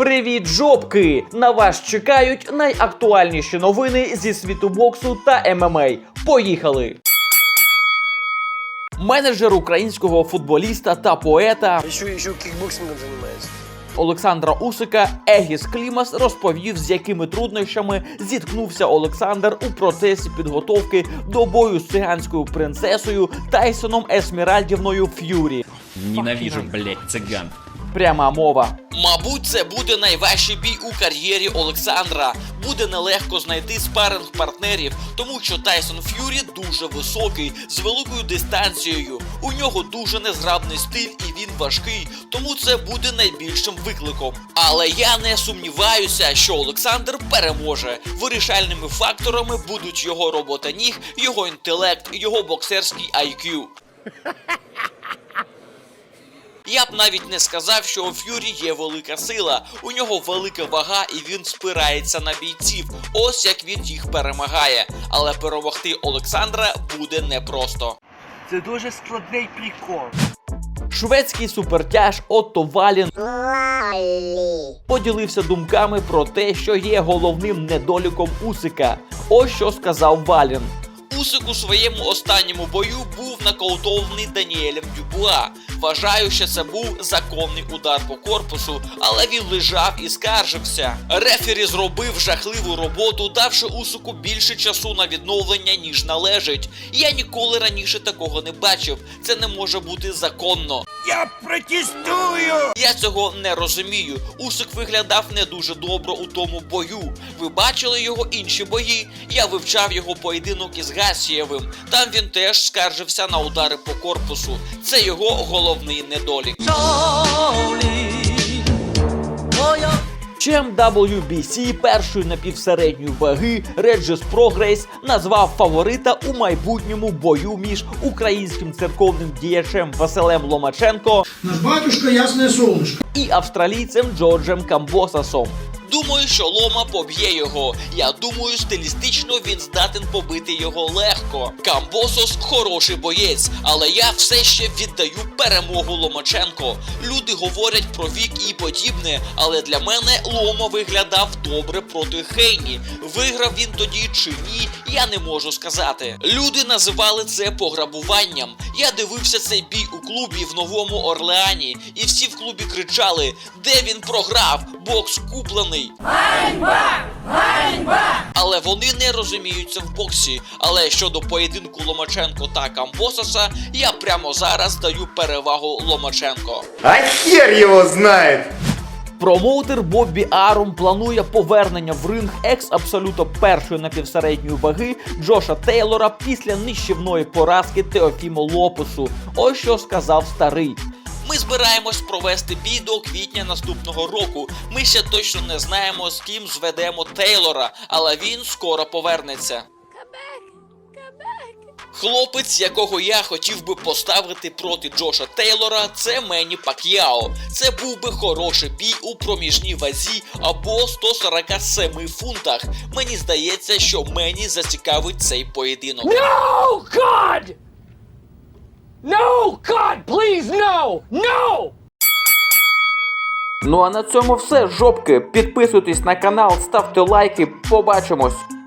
Привіт, жопки! На вас чекають найактуальніші новини зі світу боксу та ММА. Поїхали! Менеджер українського футболіста та поета. Олександра Усика Егіс Клімас розповів, з якими труднощами зіткнувся Олександр у процесі підготовки до бою з циганською принцесою Тайсоном Есміральдівною Ф'юрі. Ненавижу, блядь, цыган. Пряма мова. Мабуть, це буде найважчий бій у кар'єрі Олександра. Буде нелегко знайти спаринг партнерів, тому що Тайсон Ф'юрі дуже високий, з великою дистанцією. У нього дуже незграбний стиль і він важкий, тому це буде найбільшим викликом. Але я не сумніваюся, що Олександр переможе. Вирішальними факторами будуть його робота ніг, його інтелект, його боксерський IQ. Я б навіть не сказав, що у Ф'юрі є велика сила. У нього велика вага і він спирається на бійців. Ось як він їх перемагає. Але перемогти Олександра буде непросто. Це дуже складний прикол. Шведський супертяж Отто Валін поділився думками про те, що є головним недоліком Усика. Ось що сказав Валін. Усик у своєму останньому бою був нокаутований Даніелем Дюбуа. Вважаю, що це був законний удар по корпусу, але він лежав і скаржився. Рефері зробив жахливу роботу, давши Усику більше часу на відновлення, ніж належить. Я ніколи раніше такого не бачив. Це не може бути законно. Я протестую! Я цього не розумію. Усик виглядав не дуже добре у тому бою. Ви бачили його інші бої? Я вивчав його поєдинок із Гасієвим. Там він теж скаржився на удари по корпусу. Це його головний недолік. Чем WBC першої напівсередньої ваги Реджес Прогрейс назвав фаворита у майбутньому бою між українським церковним діячем Василем Ломаченко Наш батюшка ясне сонечко. і австралійцем Джорджем Камбосасом. Думаю, що Лома поб'є його. Я думаю, стилістично він здатен побити його легко. Камбосос хороший боєць, але я все ще віддаю перемогу Ломаченко. Люди говорять про вік і подібне, але для мене Лома виглядав добре проти Хейні. Виграв він тоді чи ні, я не можу сказати. Люди називали це пограбуванням. Я дивився цей бій у клубі в Новому Орлеані, і всі в клубі кричали: де він програв? Бокс куплений. Але вони не розуміються в боксі. Але щодо поєдинку Ломаченко та Камбосаса, я прямо зараз даю перевагу Ломаченко. А хер його знает! Промоутер Боббі Арум планує повернення в ринг екс абсолютно першої напівсередньої ваги Джоша Тейлора після нищівної поразки Теофімо Лопесу. Ось що сказав старий. Ми збираємось провести бій до квітня наступного року. Ми ще точно не знаємо, з ким зведемо Тейлора, але він скоро повернеться. Хлопець, якого я хотів би поставити проти Джоша Тейлора, це Мені Пак'яо. Це був би хороший бій у проміжній вазі або 147 фунтах. Мені здається, що Мені зацікавить цей поєдинок. No, God! No, God, please, no! No! Ну а на цьому все, жопки. Підписуйтесь на канал, ставте лайки. Побачимось.